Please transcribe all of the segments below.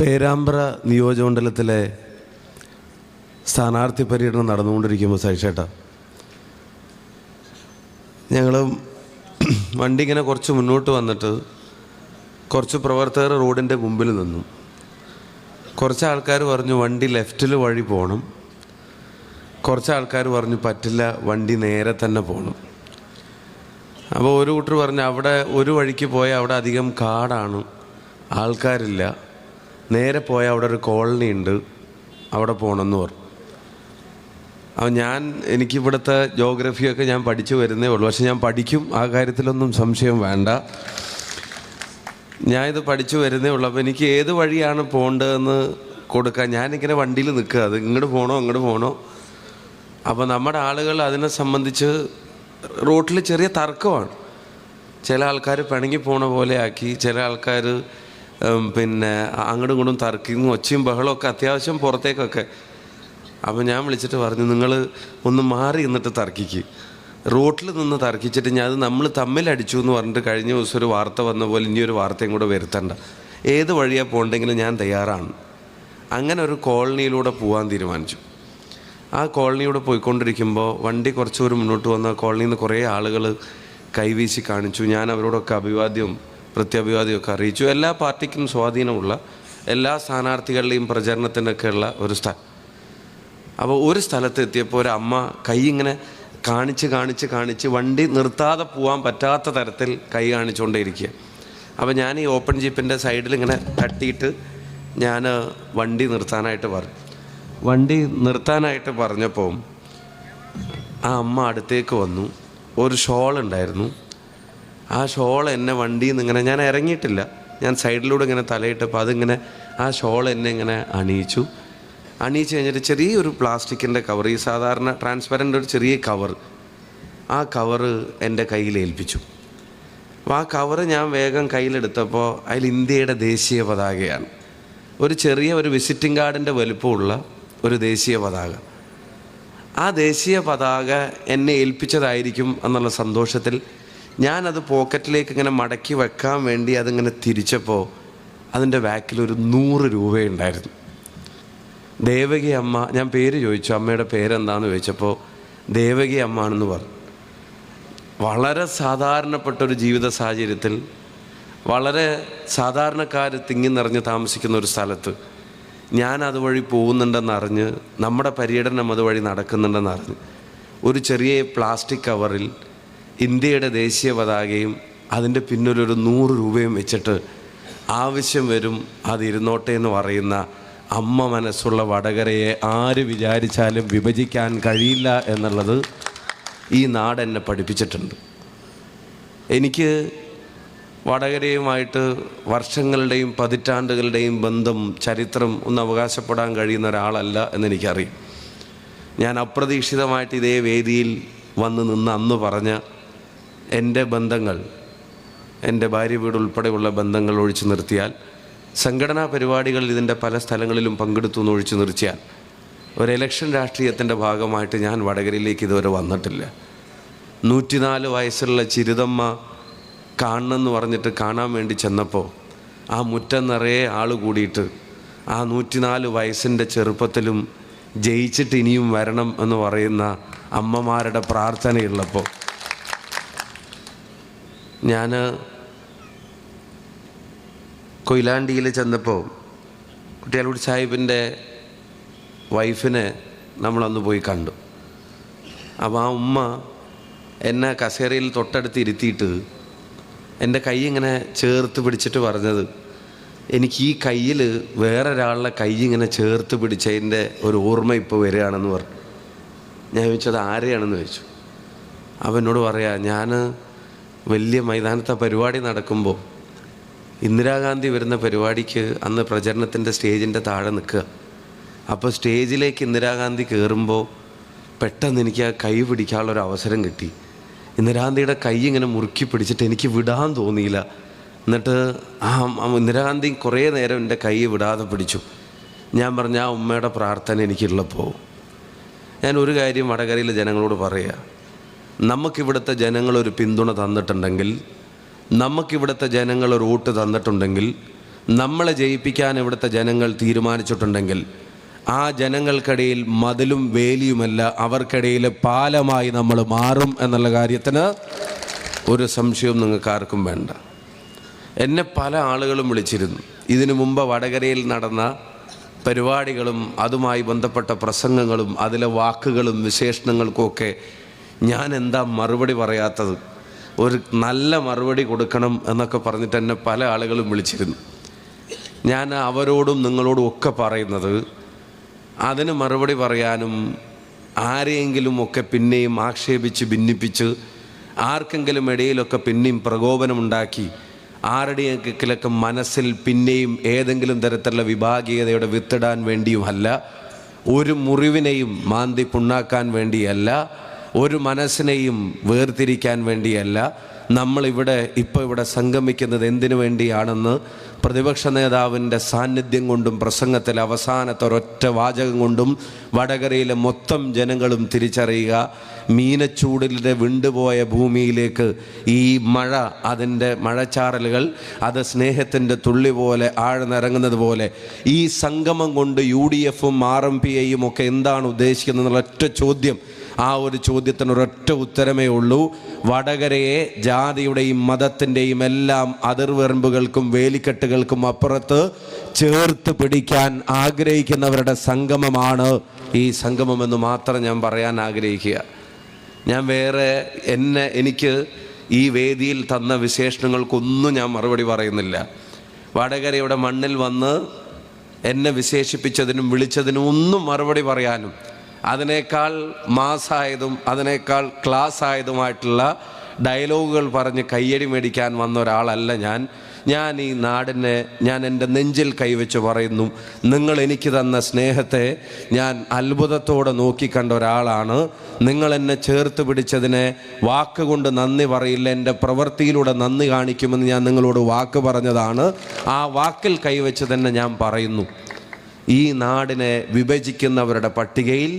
പേരാമ്പ്ര നിയോജകമണ്ഡലത്തിലെ സ്ഥാനാർത്ഥി പര്യടനം നടന്നുകൊണ്ടിരിക്കുമ്പോൾ സൈഷേട്ട ഞങ്ങൾ വണ്ടി ഇങ്ങനെ കുറച്ച് മുന്നോട്ട് വന്നിട്ട് കുറച്ച് പ്രവർത്തകർ റോഡിന്റെ മുമ്പിൽ നിന്നു. കുറച്ച് ആൾക്കാർ പറഞ്ഞു വണ്ടി ലെഫ്റ്റിൽ വഴി പോകണം കുറച്ച് ആൾക്കാർ പറഞ്ഞു പറ്റില്ല വണ്ടി നേരെ തന്നെ പോകണം അപ്പോൾ ഒരു കൂട്ടർ പറഞ്ഞു അവിടെ ഒരു വഴിക്ക് പോയാൽ അവിടെ അധികം കാടാണ് ആൾക്കാരില്ല. നേരെ പോയ അവിടെ ഒരു കോളനി ഉണ്ട്. അവിടെ പോകണമെന്ന് പറഞ്ഞു. അപ്പം ഞാൻ എനിക്കിവിടുത്തെ ജോഗ്രഫിയൊക്കെ ഞാൻ പഠിച്ചു വരുന്നേ ഉള്ളൂ. പക്ഷെ ഞാൻ പഠിക്കും ആ കാര്യത്തിലൊന്നും സംശയം വേണ്ട. ഞാൻ ഇത് പഠിച്ചു വരുന്നേ ഉള്ളൂ. അപ്പോൾ എനിക്ക് ഏത് വഴിയാണ് പോകേണ്ടതെന്ന് കൊടുക്കാൻ ഞാനിങ്ങനെ വണ്ടിയിൽ നിൽക്കുക. അത് ഇങ്ങോട്ട് പോകണോ അങ്ങോട്ട് പോകണോ അപ്പോൾ നമ്മുടെ ആളുകൾ അതിനെ സംബന്ധിച്ച് റോട്ടിൽ ചെറിയ തർക്കമാണ്. ചില ആൾക്കാർ പിണങ്ങി പോണ പോലെ ആക്കി ചില ആൾക്കാർ പിന്നെ അങ്ങോട്ടും ഇങ്ങോട്ടും തർക്കിങ്ങും ഒച്ചയും ബഹളവും ഒക്കെ അത്യാവശ്യം പുറത്തേക്കൊക്കെ. അപ്പോൾ ഞാൻ വിളിച്ചിട്ട് പറഞ്ഞു നിങ്ങൾ ഒന്ന് മാറി നിന്നിട്ട് തർക്കിക്ക്. റോട്ടിൽ നിന്ന് തർക്കിച്ചിട്ട് ഞാൻ അത് നമ്മൾ തമ്മിലടിച്ചു എന്ന് പറഞ്ഞിട്ട് കഴിഞ്ഞ ദിവസം ഒരു വാർത്ത വന്ന പോലെ ഇനി ഒരു വാർത്തയും കൂടെ വരുത്തണ്ട. ഏത് വഴിയാണ് പോകണ്ടെങ്കിലും ഞാൻ തയ്യാറാണ്. അങ്ങനെ ഒരു കോളനിയിലൂടെ പോകാൻ തീരുമാനിച്ചു. ആ കോളനിയിലൂടെ പോയിക്കൊണ്ടിരിക്കുമ്പോൾ വണ്ടി കുറച്ചുകൂടി മുന്നോട്ട് വന്ന കോളനിയിൽ നിന്ന് കുറേ ആളുകൾ കൈവീശി കാണിച്ചു. ഞാൻ അവരോടൊക്കെ അഭിവാദ്യവും പ്രത്യഭിവാദ്യമൊക്കെ അറിയിച്ചു. എല്ലാ പാർട്ടിക്കും സ്വാധീനമുള്ള എല്ലാ സ്ഥാനാർത്ഥികളുടെയും പ്രചരണത്തിനൊക്കെയുള്ള ഒരു സ്ഥലം അപ്പോൾ ഒരു സ്ഥലത്തെത്തിയപ്പോൾ ഒരു അമ്മ കൈ ഇങ്ങനെ കാണിച്ച് കാണിച്ച് കാണിച്ച് വണ്ടി നിർത്താതെ പോകാൻ പറ്റാത്ത തരത്തിൽ കൈ കാണിച്ചുകൊണ്ടേയിരിക്കുക അപ്പോൾ ഞാൻ ഈ ഓപ്പൺ ജീപ്പിന്റെ സൈഡിൽ ഇങ്ങനെ തട്ടിയിട്ട് ഞാൻ വണ്ടി നിർത്താനായിട്ട് പറഞ്ഞു. വണ്ടി നിർത്താനായിട്ട് പറഞ്ഞപ്പോൾ ആ അമ്മ അടുത്തേക്ക് വന്നു. ഒരു ഷോൾ ഉണ്ടായിരുന്നു. ആ ഷോൾ എന്നെ വണ്ടിയിൽ നിന്ന് ഇങ്ങനെ ഞാൻ ഇറങ്ങിയിട്ടില്ല. ഞാൻ സൈഡിലൂടെ ഇങ്ങനെ തലയിട്ടപ്പോൾ അതിങ്ങനെ ആ ഷോൾ എന്നെ ഇങ്ങനെ അണിയിച്ചു. അണിയിച്ച് കഴിഞ്ഞിട്ട് ചെറിയൊരു പ്ലാസ്റ്റിക്കിന്റെ കവർ ഈ സാധാരണ ട്രാൻസ്പെറന്റ് ഒരു ചെറിയ കവർ ആ കവറ് എന്റെ കയ്യിൽ ഏൽപ്പിച്ചു. അപ്പോൾ ആ കവറ് ഞാൻ വേഗം കയ്യിലെടുത്തപ്പോൾ അതിൽ ഇന്ത്യയുടെ ദേശീയ പതാകയാണ്. ഒരു ചെറിയ ഒരു വിസിറ്റിംഗ് കാർഡിന്റെ വലുപ്പമുള്ള ഒരു ദേശീയ പതാക. ആ ദേശീയ പതാക എന്നെ ഏൽപ്പിച്ചതായിരിക്കും എന്നുള്ള സന്തോഷത്തിൽ ഞാനത് പോക്കറ്റിലേക്ക് ഇങ്ങനെ മടക്കി വെക്കാൻ വേണ്ടി അതിങ്ങനെ തിരിച്ചപ്പോൾ അതിന്റെ ബാക്കിൽ ഒരു നൂറ് രൂപയുണ്ടായിരുന്നു ദേവകി അമ്മ ഞാൻ പേര് ചോദിച്ചു അമ്മയുടെ പേരെന്താന്ന് ചോദിച്ചപ്പോൾ ദേവകി അമ്മ ആണെന്ന് പറഞ്ഞു. വളരെ സാധാരണപ്പെട്ട ഒരു ജീവിത സാഹചര്യത്തിൽ വളരെ സാധാരണക്കാർ തിങ്ങി നിറഞ്ഞ് താമസിക്കുന്ന ഒരു സ്ഥലത്ത് ഞാൻ അതുവഴി പോകുന്നുണ്ടെന്നറിഞ്ഞ് നമ്മുടെ പര്യടനം അതുവഴി നടക്കുന്നുണ്ടെന്നറിഞ്ഞ് ഒരു ചെറിയ പ്ലാസ്റ്റിക് കവറിൽ ഇന്ത്യയുടെ ദേശീയ പതാകയും അതിന്റെ പിന്നിലൊരു നൂറ് രൂപയും വെച്ചിട്ട് ആവശ്യം വരും അതിരുന്നോട്ടെ എന്ന് പറയുന്ന അമ്മ മനസ്സുള്ള വടകരയെ ആര് വിചാരിച്ചാലും വിഭജിക്കാൻ കഴിയില്ല എന്നുള്ളത് ഈ നാട് എന്നെ പഠിപ്പിച്ചിട്ടുണ്ട്. എനിക്ക് വടകരയുമായിട്ട് വർഷങ്ങളുടെയും പതിറ്റാണ്ടുകളുടെയും ബന്ധം ചരിത്രം ഒന്ന് അവകാശപ്പെടാൻ കഴിയുന്ന ഒരാളല്ല എന്നെനിക്കറിയാം. ഞാൻ അപ്രതീക്ഷിതമായിട്ട് ഇതേ വേദിയിൽ വന്ന് നിന്ന് അന്ന് പറഞ്ഞ എന്റെ ബന്ധങ്ങൾ എന്റെ ഭാര്യ വീട് ഉൾപ്പെടെയുള്ള ബന്ധങ്ങൾ ഒഴിച്ചു നിർത്തിയാൽ സംഘടനാ പരിപാടികളിൽ ഇതിന്റെ പല സ്ഥലങ്ങളിലും പങ്കെടുത്തു എന്ന് ഒഴിച്ചു നിർത്തിയാൽ ഒരു ഇലക്ഷൻ രാഷ്ട്രീയത്തിന്റെ ഭാഗമായിട്ട് ഞാൻ വടകരയിലേക്ക് ഇതുവരെ വന്നിട്ടില്ല. നൂറ്റിനാല് വയസ്സുള്ള ചിരിതമ്മ കാണണമെന്ന് പറഞ്ഞിട്ട് കാണാൻ വേണ്ടി ചെന്നപ്പോൾ ആ മുറ്റം നിറയെ ആൾ കൂടിയിട്ട് ആ നൂറ്റിനാല് വയസ്സിന്റെ ചെറുപ്പത്തിലും ജയിച്ചിട്ട് ഇനിയും വരണം എന്ന് പറയുന്ന അമ്മമാരുടെ പ്രാർത്ഥനയുള്ളപ്പോൾ ഞാൻ കൊയിലാണ്ടിയിൽ ചെന്നപ്പോൾ കുട്ടിയാലൂടി സാഹിബിന്റെ വൈഫിനെ നമ്മളന്ന് പോയി കണ്ടു. അപ്പോൾ ആ ഉമ്മ എന്നെ കസേരയിൽ തൊട്ടടുത്ത് ഇരുത്തിയിട്ട് എന്റെ കൈ ഇങ്ങനെ ചേർത്ത് പിടിച്ചിട്ട് പറഞ്ഞത് എനിക്ക് ഈ കയ്യിൽ വേറൊരാളുടെ കൈ ഇങ്ങനെ ചേർത്ത് പിടിച്ചതിന്റെ ഒരു ഓർമ്മ ഇപ്പോൾ വരികയാണെന്ന് പറഞ്ഞു. ഞാൻ ചോദിച്ചത് ആരെയാണെന്ന് ചോദിച്ചു. അവനോട് പറയാ ഞാൻ വലിയ മൈതാനത്തെ പരിപാടി നടക്കുമ്പോൾ ഇന്ദിരാഗാന്ധി വരുന്ന പരിപാടിക്ക് അന്ന് പ്രചരണത്തിന്റെ സ്റ്റേജിന്റെ താഴെ നിൽക്കുക. അപ്പോൾ സ്റ്റേജിലേക്ക് ഇന്ദിരാഗാന്ധി കയറുമ്പോൾ പെട്ടെന്ന് എനിക്ക് ആ കൈ പിടിക്കാനുള്ളൊരു അവസരം കിട്ടി. ഇന്ദിരാഗാന്ധിയുടെ കൈ ഇങ്ങനെ മുറുക്കി പിടിച്ചിട്ട് എനിക്ക് വിടാൻ തോന്നിയില്ല. എന്നിട്ട് ആ ഇന്ദിരാഗാന്ധി കുറേ നേരം എന്റെ കൈ വിടാതെ പിടിച്ചു. ഞാൻ പറഞ്ഞ ആ ഉമ്മയുടെ പ്രാർത്ഥന എനിക്കുള്ളപ്പോൾ ഞാൻ ഒരു കാര്യം വടകരയിലെ ജനങ്ങളോട് പറയുക നമുക്കിവിടുത്തെ ജനങ്ങളൊരു പിന്തുണ തന്നിട്ടുണ്ടെങ്കിൽ നമുക്കിവിടുത്തെ ജനങ്ങളൊരു വോട്ട് തന്നിട്ടുണ്ടെങ്കിൽ നമ്മളെ ജയിപ്പിക്കാൻ ഇവിടുത്തെ ജനങ്ങൾ തീരുമാനിച്ചിട്ടുണ്ടെങ്കിൽ ആ ജനങ്ങൾക്കിടയിൽ മതിലും വേലിയുമല്ല അവർക്കിടയിൽ പാലമായി നമ്മൾ മാറും എന്നുള്ള കാര്യത്തിന് ഒരു സംശയവും നിങ്ങൾക്ക് ആർക്കും വേണ്ട. എന്നെ പല ആളുകളും വിളിച്ചിരുന്നു. ഇതിനു മുമ്പ് വടകരയിൽ നടന്ന പരിപാടികളും അതുമായി ബന്ധപ്പെട്ട പ്രസംഗങ്ങളും അതിലെ വാക്കുകളും വിശേഷണങ്ങൾക്കുമൊക്കെ ഞാൻ എന്താ മറുപടി പറയാത്തത്? ഒരു നല്ല മറുപടി കൊടുക്കണം എന്നൊക്കെ പറഞ്ഞിട്ട് എന്നെ പല ആളുകളും വിളിച്ചിരുന്നു. ഞാൻ അവരോടും നിങ്ങളോടും ഒക്കെ പറയുന്നത് അതിന് മറുപടി പറയാനും ആരെയെങ്കിലും ഒക്കെ പിന്നെയും ആക്ഷേപിച്ച് ഭിന്നിപ്പിച്ച് ആർക്കെങ്കിലും ഇടയിലൊക്കെ പിന്നെയും പ്രകോപനമുണ്ടാക്കി ആരുടെയെങ്കിലൊക്കെ മനസ്സിൽ പിന്നെയും ഏതെങ്കിലും തരത്തിലുള്ള വിഭാഗീയതയുടെ വിത്തിടാൻ വേണ്ടിയുമല്ല ഒരു മുറിവിനെയും മാന്തി പുണ്ണാക്കാൻ വേണ്ടിയല്ല ഒരു മനസ്സിനെയും വേർതിരിക്കാൻ വേണ്ടിയല്ല നമ്മളിവിടെ ഇപ്പോൾ ഇവിടെ സംഗമിക്കുന്നത് എന്തിനു വേണ്ടിയാണെന്ന് പ്രതിപക്ഷ നേതാവിന്റെ സാന്നിധ്യം കൊണ്ടും പ്രസംഗത്തിൽ അവസാനത്തെ ഒരൊറ്റ വാചകം കൊണ്ടും വടകരയിലെ മൊത്തം ജനങ്ങളും തിരിച്ചറിയുക. മീനച്ചൂടിലെ വിണ്ടുപോയ ഭൂമിയിലേക്ക് ഈ മഴ അതിന്റെ മഴച്ചാറലുകൾ അത് സ്നേഹത്തിന്റെ തുള്ളി പോലെ ആഴ്ന്നിറങ്ങുന്നത് പോലെ ഈ സംഗമം കൊണ്ട് യു ഡി എഫും ആർ എം പി ഐയും ഒക്കെ എന്താണ് ഉദ്ദേശിക്കുന്നത് എന്നുള്ള ഒറ്റ ചോദ്യം ആ ഒരു ചോദ്യത്തിന് ഒരൊറ്റ ഉത്തരമേ ഉള്ളൂ. വടകരയെ ജാതിയുടെയും മതത്തിന്റെയും എല്ലാം അതിർവെറുമ്പുകൾക്കും വേലിക്കെട്ടുകൾക്കും അപ്പുറത്ത് ചേർത്ത് പിടിക്കാൻ ആഗ്രഹിക്കുന്നവരുടെ സംഗമമാണ് ഈ സംഗമമെന്ന് മാത്രം ഞാൻ പറയാൻ ആഗ്രഹിക്കുക. ഞാൻ വേറെ എന്നെ എനിക്ക് ഈ വേദിയിൽ തന്ന വിശേഷണങ്ങൾക്കൊന്നും ഞാൻ മറുപടി പറയുന്നില്ല. വടകരയുടെ മണ്ണിൽ വന്ന് എന്നെ വിശേഷിപ്പിച്ചതിനും വിളിച്ചതിനും ഒന്നും മറുപടി പറയാനും അതിനേക്കാൾ മാസായതും അതിനേക്കാൾ ക്ലാസ് ആയതുമായിട്ടുള്ള ഡയലോഗുകൾ പറഞ്ഞ് കയ്യടി മേടിക്കാൻ വന്ന ഒരാളല്ല ഞാൻ. ഞാൻ ഈ നാടിനെ ഞാൻ എന്റെ നെഞ്ചിൽ കൈവച്ച് പറയുന്നു. നിങ്ങൾ എനിക്ക് തന്ന സ്നേഹത്തെ ഞാൻ അത്ഭുതത്തോടെ നോക്കിക്കണ്ട ഒരാളാണ്. നിങ്ങൾ എന്നെ ചേർത്ത് പിടിച്ചതിനെ വാക്കുകൊണ്ട് നന്ദി പറയില്ല. എന്റെ പ്രവൃത്തിയിലൂടെ നന്ദി കാണിക്കുമെന്ന് ഞാൻ നിങ്ങളോട് വാക്ക് പറഞ്ഞതാണ്. ആ വാക്കിൽ കൈവച്ച് തന്നെ ഞാൻ പറയുന്നു. ഈ നാടിനെ വിഭജിക്കുന്നവരുടെ പട്ടികയിൽ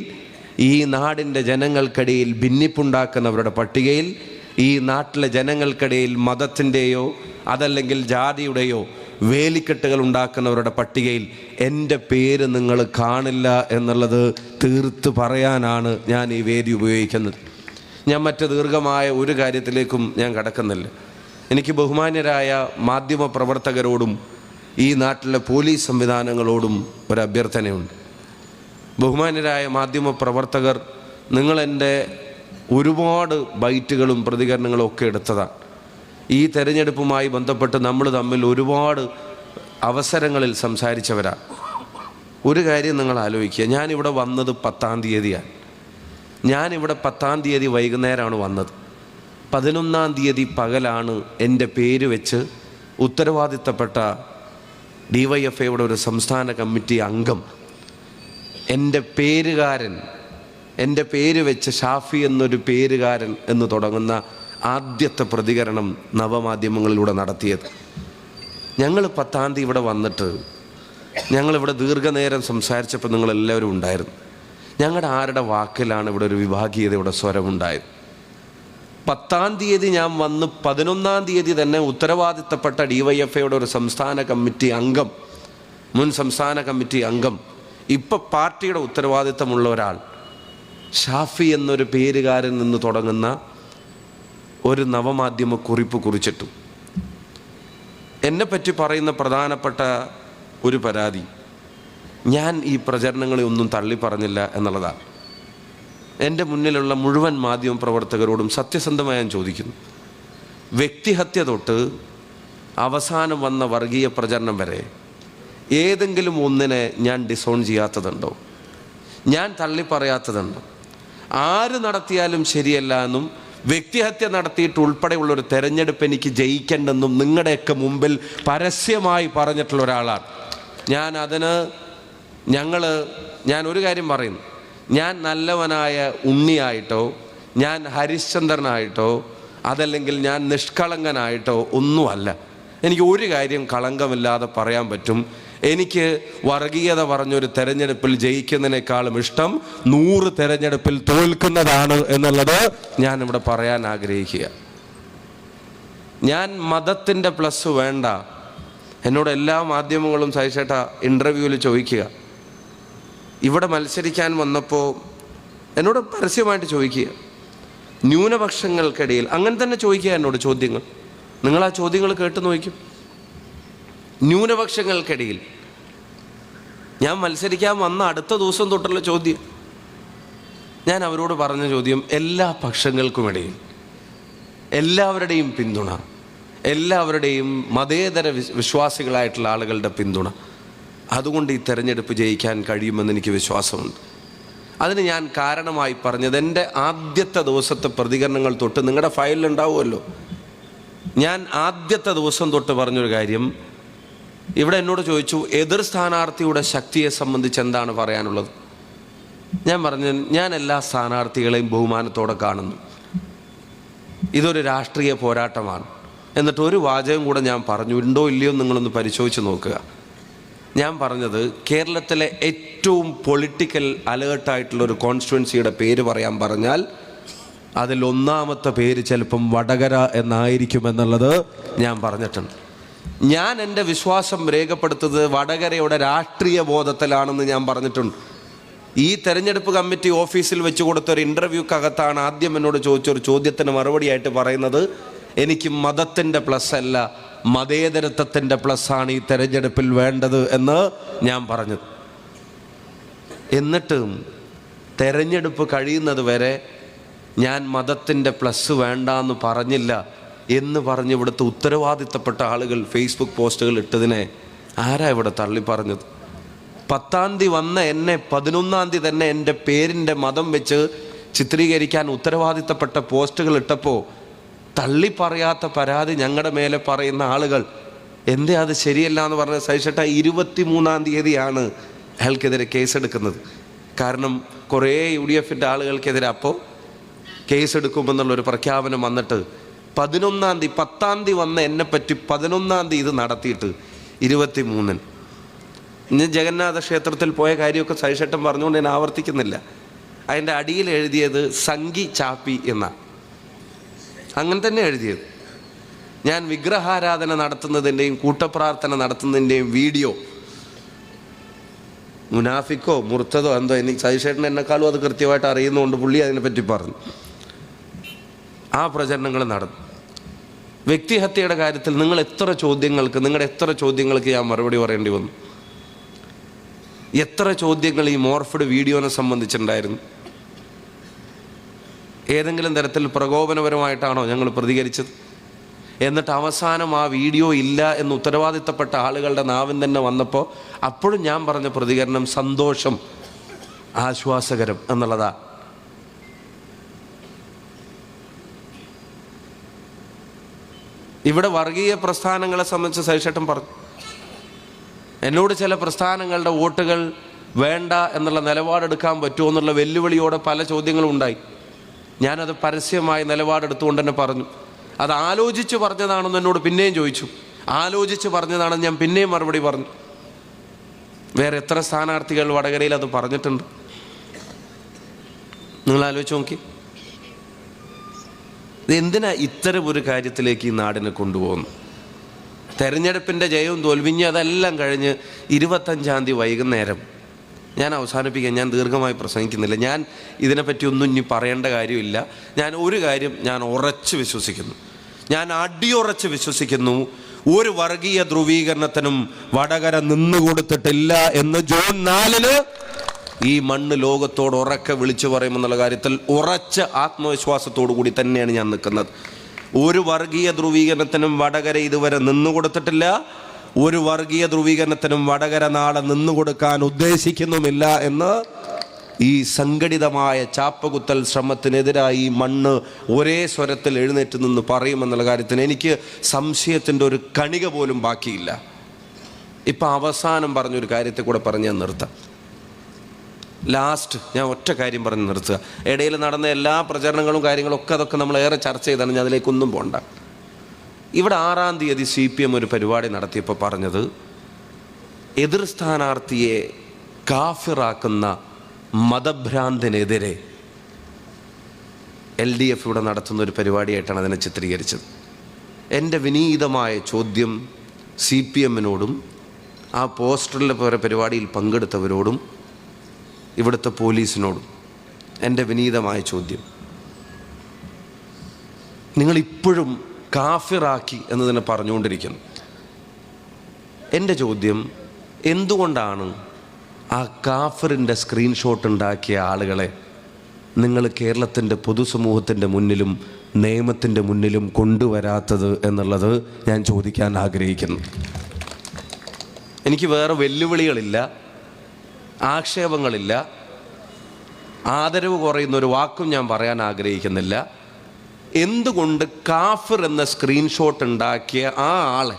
ഈ നാടിന്റെ ജനങ്ങൾക്കിടയിൽ ഭിന്നിപ്പുണ്ടാക്കുന്നവരുടെ പട്ടികയിൽ ഈ നാട്ടിലെ ജനങ്ങൾക്കിടയിൽ മതത്തിന്റെയോ അതല്ലെങ്കിൽ ജാതിയുടെയോ വേലിക്കെട്ടുകൾ ഉണ്ടാക്കുന്നവരുടെ പട്ടികയിൽ എന്റെ പേര് നിങ്ങൾ കാണില്ല എന്നുള്ളത് തീർത്ത് പറയാനാണ് ഞാൻ ഈ വേദി ഉപയോഗിക്കുന്നത്. ഞാൻ മറ്റ് ദീർഘമായ ഒരു കാര്യത്തിലേക്കും ഞാൻ കടക്കുന്നില്ല. എനിക്ക് ബഹുമാന്യരായ മാധ്യമ പ്രവർത്തകരോടും ഈ നാട്ടിലെ പോലീസ് സംവിധാനങ്ങളോടും ഒരു അഭ്യർത്ഥനയുണ്ട്. ബഹുമാന്യരായ മാധ്യമ പ്രവർത്തകർ നിങ്ങളെന്റെ ഒരുപാട് ബൈറ്റുകളും പ്രതികരണങ്ങളും ഒക്കെ എടുത്തതാണ് ഈ തെരഞ്ഞെടുപ്പുമായി ബന്ധപ്പെട്ട് നമ്മൾ തമ്മിൽ ഒരുപാട് അവസരങ്ങളിൽ സംസാരിച്ചവരാണ് ഒരു കാര്യം നിങ്ങൾ ആലോചിക്കുക ഞാനിവിടെ വന്നത് പത്താം തീയതിയാണ്. ഞാനിവിടെ പത്താം തീയതി വൈകുന്നേരമാണ് വന്നത്. പതിനൊന്നാം തീയതി പകലാണ് എന്റെ പേര് വെച്ച് ഉത്തരവാദിത്തപ്പെട്ട ഡി വൈ എഫ് ഐയുടെ ഒരു സംസ്ഥാന കമ്മിറ്റി അംഗം. എന്റെ പേരുകാരൻ എന്റെ പേര് വെച്ച് ഷാഫി എന്നൊരു പേരുകാരൻ എന്ന് തുടങ്ങുന്ന ആദ്യത്തെ പ്രതികരണം നവമാധ്യമങ്ങളിലൂടെ നടത്തിയത്. ഞങ്ങൾ പത്താം തീയതി ഇവിടെ വന്നിട്ട് ഞങ്ങളിവിടെ ദീർഘനേരം സംസാരിച്ചപ്പോൾ നിങ്ങളെല്ലാവരും ഉണ്ടായിരുന്നു. ഞങ്ങളുടെ ആരുടെ വാക്കിലാണ് ഇവിടെ ഒരു വിഭാഗീയതയുടെ സ്വരമുണ്ടായത്? പത്താം തീയതി ഞാൻ വന്ന് പതിനൊന്നാം തീയതി തന്നെ ഉത്തരവാദിത്തപ്പെട്ട ഡി വൈ എഫ് ഐയുടെ ഒരു സംസ്ഥാന കമ്മിറ്റി അംഗം മുൻ സംസ്ഥാന കമ്മിറ്റി അംഗം ഇപ്പം പാർട്ടിയുടെ ഉത്തരവാദിത്തമുള്ള ഒരാൾ ഷാഫി എന്നൊരു പേരുകാരിൽ നിന്ന് തുടങ്ങുന്ന ഒരു നവമാധ്യമ കുറിപ്പ് കുറിച്ചിട്ടു. എന്നെപ്പറ്റി പറയുന്ന പ്രധാനപ്പെട്ട ഒരു പരാതി ഞാൻ ഈ പ്രചരണങ്ങളെ ഒന്നും തള്ളി പറഞ്ഞില്ല എന്നുള്ളതാണ്. എന്റെ മുന്നിലുള്ള മുഴുവൻ മാധ്യമ പ്രവർത്തകരോടും സത്യസന്ധമായി ഞാൻ ചോദിക്കുന്നു. വ്യക്തിഹത്യ തൊട്ട് അവസാനം വന്ന വർഗീയ പ്രചരണം വരെ ഏതെങ്കിലും ഒന്നിനെ ഞാൻ ഡിസോൺ ചെയ്യാത്തതുണ്ടോ? ഞാൻ തള്ളിപ്പറയാത്തതുണ്ടോ? ആര് നടത്തിയാലും ശരിയല്ല എന്നും വ്യക്തിഹത്യ നടത്തിയിട്ട് ഉൾപ്പെടെയുള്ള ഒരു തെരഞ്ഞെടുപ്പ് എനിക്ക് ജയിക്കേണ്ടെന്നും നിങ്ങളുടെയൊക്കെ മുമ്പിൽ പരസ്യമായി പറഞ്ഞിട്ടുള്ള ഒരാളാണ്. ഞാൻ അതിന് ഞങ്ങൾ ഞാൻ ഒരു കാര്യം പറയുന്നു. ഞാൻ നല്ലവനായ ഉണ്ണിയായിട്ടോ ഞാൻ ഹരിശ്ചന്ദ്രനായിട്ടോ അതല്ലെങ്കിൽ ഞാൻ നിഷ്കളങ്കനായിട്ടോ ഒന്നുമല്ല. എനിക്ക് ഒരു കാര്യം കളങ്കമില്ലാതെ പറയാൻ പറ്റും. എനിക്ക് വർഗീയത പറഞ്ഞൊരു തെരഞ്ഞെടുപ്പിൽ ജയിക്കുന്നതിനേക്കാളും ഇഷ്ടം നൂറ് തെരഞ്ഞെടുപ്പിൽ തോൽക്കുന്നതാണ് എന്നുള്ളത് ഞാൻ ഇവിടെ പറയാൻ ആഗ്രഹിക്കുക. ഞാൻ മതത്തിന്റെ പ്ലസ് വേണ്ട. എന്നോട് എല്ലാ മാധ്യമങ്ങളും സഹിച്ചേട്ട ഇന്റർവ്യൂവിൽ ചോദിക്കുക. ഇവിടെ മത്സരിക്കാൻ വന്നപ്പോൾ എന്നോട് പരസ്യമായിട്ട് ചോദിക്കുക. ന്യൂനപക്ഷങ്ങൾക്കിടയിൽ അങ്ങനെ തന്നെ ചോദിക്കുക എന്നോട് ചോദ്യങ്ങൾ. നിങ്ങൾ ആ ചോദ്യങ്ങൾ കേട്ട് നോക്കും. ന്യൂനപക്ഷങ്ങൾക്കിടയിൽ ഞാൻ മത്സരിക്കാൻ വന്ന അടുത്ത ദിവസം തൊട്ടുള്ള ചോദ്യം. ഞാൻ അവരോട് പറഞ്ഞ ചോദ്യം എല്ലാ പക്ഷങ്ങൾക്കുമിടയിൽ. എല്ലാവരുടെയും പിന്തുണ. എല്ലാവരുടെയും മതേതര വിസ് വിശ്വാസികളായിട്ടുള്ള ആളുകളുടെ പിന്തുണ. അതുകൊണ്ട് ഈ തെരഞ്ഞെടുപ്പ് ജയിക്കാൻ കഴിയുമെന്ന് എനിക്ക് വിശ്വാസമുണ്ട്. അതിന് ഞാൻ കാരണമായി പറഞ്ഞത് എന്റെ ആദ്യത്തെ ദിവസത്തെ പ്രതികരണങ്ങൾ തൊട്ട് നിങ്ങളുടെ ഫയലിൽ ഫയലിലുണ്ടാവുമല്ലോ ഞാൻ ആദ്യത്തെ ദിവസം തൊട്ട് പറഞ്ഞൊരു കാര്യം ഇവിടെ എന്നോട് ചോദിച്ചു എതിർ സ്ഥാനാർത്ഥിയുടെ ശക്തിയെ സംബന്ധിച്ച് എന്താണ് പറയാനുള്ളത്? ഞാൻ പറഞ്ഞു ഞാൻ എല്ലാ സ്ഥാനാർത്ഥികളെയും ബഹുമാനത്തോടെ കാണുന്നു. ഇതൊരു രാഷ്ട്രീയ പോരാട്ടമാണ്. എന്നിട്ട് ഒരു വാചകം കൂടെ ഞാൻ പറഞ്ഞു ഉണ്ടോ ഇല്ലയോ നിങ്ങളൊന്ന് പരിശോധിച്ച് നോക്കുക. ഞാൻ പറഞ്ഞത് കേരളത്തിലെ ഏറ്റവും പൊളിറ്റിക്കൽ അലേർട്ടായിട്ടുള്ള ഒരു കോൺസ്റ്റിറ്റ്യുവൻസിയുടെ പേര് പറയാൻ പറഞ്ഞാൽ അതിൽ ഒന്നാമത്തെ പേര് ചിലപ്പം വടകര എന്നായിരിക്കും എന്നുള്ളത് ഞാൻ പറഞ്ഞിട്ടുണ്ട്. ഞാൻ എന്റെ വിശ്വാസം രേഖപ്പെടുത്തുന്നത് വടകരയുടെ രാഷ്ട്രീയ ബോധത്തിലാണെന്ന് ഞാൻ പറഞ്ഞിട്ടുണ്ട്. ഈ തെരഞ്ഞെടുപ്പ് കമ്മിറ്റി ഓഫീസിൽ വെച്ച് കൊടുത്ത ഒരു ഇന്റർവ്യൂക്കകത്താണ് ആദ്യം എന്നോട് ചോദിച്ചൊരു ചോദ്യത്തിന് മറുപടിയായിട്ട് പറയുന്നത് എനിക്ക് മതത്തിന്റെ പ്ലസ് അല്ല മതേതരത്വത്തിന്റെ പ്ലസ്സാണ് ഈ തെരഞ്ഞെടുപ്പിൽ വേണ്ടത് എന്ന് ഞാൻ പറഞ്ഞത്. എന്നിട്ടും തെരഞ്ഞെടുപ്പ് കഴിയുന്നത് വരെ ഞാൻ മതത്തിന്റെ പ്ലസ് വേണ്ട എന്ന് പറഞ്ഞില്ല എന്ന് പറഞ്ഞ് ഇവിടുത്തെ ഉത്തരവാദിത്തപ്പെട്ട ആളുകൾ ഫേസ്ബുക്ക് പോസ്റ്റുകൾ ഇട്ടതിനെ ആരാ ഇവിടെ തള്ളി പറഞ്ഞത് പത്താം തീയതി വന്ന എന്നെ പതിനൊന്നാം തീയതി തന്നെ എന്റെ പേരിന്റെ മതം വെച്ച് ചിത്രീകരിക്കാൻ ഉത്തരവാദിത്തപ്പെട്ട പോസ്റ്റുകൾ ഇട്ടപ്പോൾ തള്ളി പറയാത്ത പരാതി ഞങ്ങളുടെ മേലെ പറയുന്ന ആളുകൾ. എന്തേ അത് ശരിയല്ല എന്ന് പറഞ്ഞ സഹിച്ചിട്ട ഇരുപത്തി മൂന്നാം തീയതിയാണ് അയാൾക്കെതിരെ കേസെടുക്കുന്നത്. കാരണം കുറേ യു ഡി എഫിന്റെ ആളുകൾക്കെതിരെ അപ്പോൾ കേസെടുക്കുമെന്നുള്ളൊരു പ്രഖ്യാപനം വന്നിട്ട് പതിനൊന്നാം തീയതി പത്താം തീയതി വന്ന എന്നെ പറ്റി പതിനൊന്നാം തീയതി ഇത് നടത്തിയിട്ട് ഇരുപത്തി മൂന്നിന് ഇന്ന് ജഗന്നാഥ ക്ഷേത്രത്തിൽ പോയ കാര്യമൊക്കെ സഹിഷട്ടം പറഞ്ഞുകൊണ്ട് ഞാൻ ആവർത്തിക്കുന്നില്ല. അതിന്റെ അടിയിൽ എഴുതിയത് സംഗി ചാപ്പി എന്ന. അങ്ങനെ തന്നെ എഴുതിയത്. ഞാൻ വിഗ്രഹാരാധന നടത്തുന്നതിന്റെയും കൂട്ടപ്രാർത്ഥന നടത്തുന്നതിന്റെയും വീഡിയോ മുനാഫിക്കോ മുർത്തതോ എന്തോ എനിക്ക് സഹിഷേട്ടൻ എന്നെക്കാളും അത് കൃത്യമായിട്ട് അറിയുന്നതുകൊണ്ട് പുള്ളി അതിനെപ്പറ്റി പറഞ്ഞു. ആ പ്രചരണങ്ങൾ നടന്നു. വ്യക്തിഹത്യയുടെ കാര്യത്തിൽ നിങ്ങൾ എത്ര ചോദ്യങ്ങൾക്ക് നിങ്ങളുടെ എത്ര ചോദ്യങ്ങൾക്ക് ഞാൻ മറുപടി പറയേണ്ടി വന്നു? എത്ര ചോദ്യങ്ങൾ ഈ മോർഫഡ് വീഡിയോനെ സംബന്ധിച്ചുണ്ടായിരുന്നു? ഏതെങ്കിലും തരത്തിൽ പ്രകോപനപരമായിട്ടാണോ ഞങ്ങൾ പ്രതികരിച്ചത്? എന്നിട്ട് അവസാനം ആ വീഡിയോ ഇല്ല എന്ന് ഉത്തരവാദിത്തപ്പെട്ട ആളുകളുടെ നാവിൻ തന്നെ വന്നപ്പോൾ അപ്പോഴും ഞാൻ പറഞ്ഞ പ്രതികരണം സന്തോഷം ആശ്വാസകരം എന്നുള്ളതാ. ഇവിടെ വർഗീയ പ്രസ്ഥാനങ്ങളെ സംബന്ധിച്ച് സവിശേഷം പറഞ്ഞു എന്നോട് ചില പ്രസ്ഥാനങ്ങളുടെ വോട്ടുകൾ വേണ്ട എന്നുള്ള നിലപാടെടുക്കാൻ പറ്റുമോ എന്നുള്ള വെല്ലുവിളിയോടെ പല ചോദ്യങ്ങളും ഉണ്ടായി. ഞാനത് പരസ്യമായി നിലപാടെടുത്തുകൊണ്ട് തന്നെ പറഞ്ഞു. അത് ആലോചിച്ച് പറഞ്ഞതാണെന്ന് എന്നോട് പിന്നെയും ചോദിച്ചു. ആലോചിച്ച് പറഞ്ഞതാണെന്ന് ഞാൻ പിന്നെയും മറുപടി പറഞ്ഞു. വേറെ എത്ര സ്ഥാനാർത്ഥികൾ വടകരയിൽ അത് പറഞ്ഞിട്ടുണ്ട്? നിങ്ങൾ ആലോചിച്ച് നോക്കി. എന്തിനാ ഇത്തരം ഒരു കാര്യത്തിലേക്ക് ഈ നാടിനെ കൊണ്ടുപോകുന്നു? തെരഞ്ഞെടുപ്പിന്റെ ജയവും തോൽവിഞ്ഞ് അതെല്ലാം കഴിഞ്ഞ് ഇരുപത്തഞ്ചാം തീയതി വൈകുന്നേരം ഞാൻ അവസാനിപ്പിക്കാൻ ഞാൻ ദീർഘമായി പ്രസംഗിക്കുന്നില്ല. ഞാൻ ഇതിനെപ്പറ്റി ഒന്നും ഇനി പറയേണ്ട കാര്യമില്ല. ഞാൻ ഒരു കാര്യം ഞാൻ ഉറച്ച് വിശ്വസിക്കുന്നു. ഞാൻ അടിയുറച്ച് വിശ്വസിക്കുന്നു. ഒരു വർഗീയ ധ്രുവീകരണത്തിനും വടകര നിന്നുകൊടുത്തിട്ടില്ല എന്ന് ജൂൺ നാലിന് ഈ മണ്ണ് ലോകത്തോട് ഉറക്കെ വിളിച്ചു പറയുമെന്നുള്ള കാര്യത്തിൽ ഉറച്ച ആത്മവിശ്വാസത്തോടു കൂടി തന്നെയാണ് ഞാൻ നിൽക്കുന്നത്. ഒരു വർഗീയ ധ്രുവീകരണത്തിനും വടകര ഇതുവരെ നിന്നുകൊടുത്തിട്ടില്ല ഒരു വർഗീയ ധ്രുവീകരണത്തിനും വടകര നാളെ നിന്നുകൊടുക്കാൻ ഉദ്ദേശിക്കുന്നുമില്ല എന്ന് ഈ സംഘടിതമായ ചാപ്പകുത്തൽ ശ്രമത്തിനെതിരായി മണ്ണ് ഒരേ സ്വരത്തിൽ എഴുന്നേറ്റ് നിന്ന് പറയുമെന്നുള്ള കാര്യത്തിന് എനിക്ക് സംശയത്തിന്റെ ഒരു കണിക പോലും ബാക്കിയില്ല. ഇപ്പം അവസാനം പറഞ്ഞൊരു കാര്യത്തെ കൂടെ പറഞ്ഞ് ഞാൻ നിർത്താം. ലാസ്റ്റ് ഞാൻ ഒറ്റ കാര്യം പറഞ്ഞ് നിർത്തുക. ഇടയിൽ നടന്ന എല്ലാ പ്രചരണങ്ങളും കാര്യങ്ങളും ഒക്കെ അതൊക്കെ നമ്മൾ ഏറെ ചർച്ച ചെയ്താണ്. ഞാൻ അതിലേക്കൊന്നും പോണ്ട. ഇവിടെ ആറാം തീയതി സി പി എം ഒരു പരിപാടി നടത്തിയപ്പോൾ പറഞ്ഞത് എതിർ സ്ഥാനാർത്ഥിയെ കാഫിറാക്കുന്ന മതഭ്രാന്തിനെതിരെ എൽ ഡി എഫ് ഇവിടെ നടത്തുന്ന ഒരു പരിപാടിയായിട്ടാണ് അതിനെ ചിത്രീകരിച്ചത്. എന്റെ വിനീതമായ ചോദ്യം സി പി എമ്മിനോടും ആ പോസ്റ്ററിലെ പരിപാടിയിൽ പങ്കെടുത്തവരോടും ഇവിടുത്തെ പോലീസിനോടും എന്റെ വിനീതമായ ചോദ്യം. നിങ്ങളിപ്പോഴും കാഫിറാക്കി എന്ന് തന്നെ പറഞ്ഞുകൊണ്ടിരിക്കുന്നു. എന്റെ ചോദ്യം എന്തുകൊണ്ടാണ് ആ കാഫിറിന്റെ സ്ക്രീൻഷോട്ട് ഉണ്ടാക്കിയ ആളുകളെ നിങ്ങൾ കേരളത്തിന്റെ പൊതുസമൂഹത്തിന്റെ മുന്നിലും നിയമത്തിന്റെ മുന്നിലും കൊണ്ടുവരാത്തത് എന്നുള്ളത് ഞാൻ ചോദിക്കാൻ ആഗ്രഹിക്കുന്നു. എനിക്ക് വേറെ വെല്ലുവിളികളില്ല ആക്ഷേപങ്ങളില്ല ആദരവ് കുറയുന്ന ഒരു വാക്കും ഞാൻ പറയാൻ ആഗ്രഹിക്കുന്നില്ല. എന്തുകൊണ്ട് കാഫിർ എന്ന സ്ക്രീൻഷോട്ട് ഉണ്ടാക്കിയ ആ ആളെ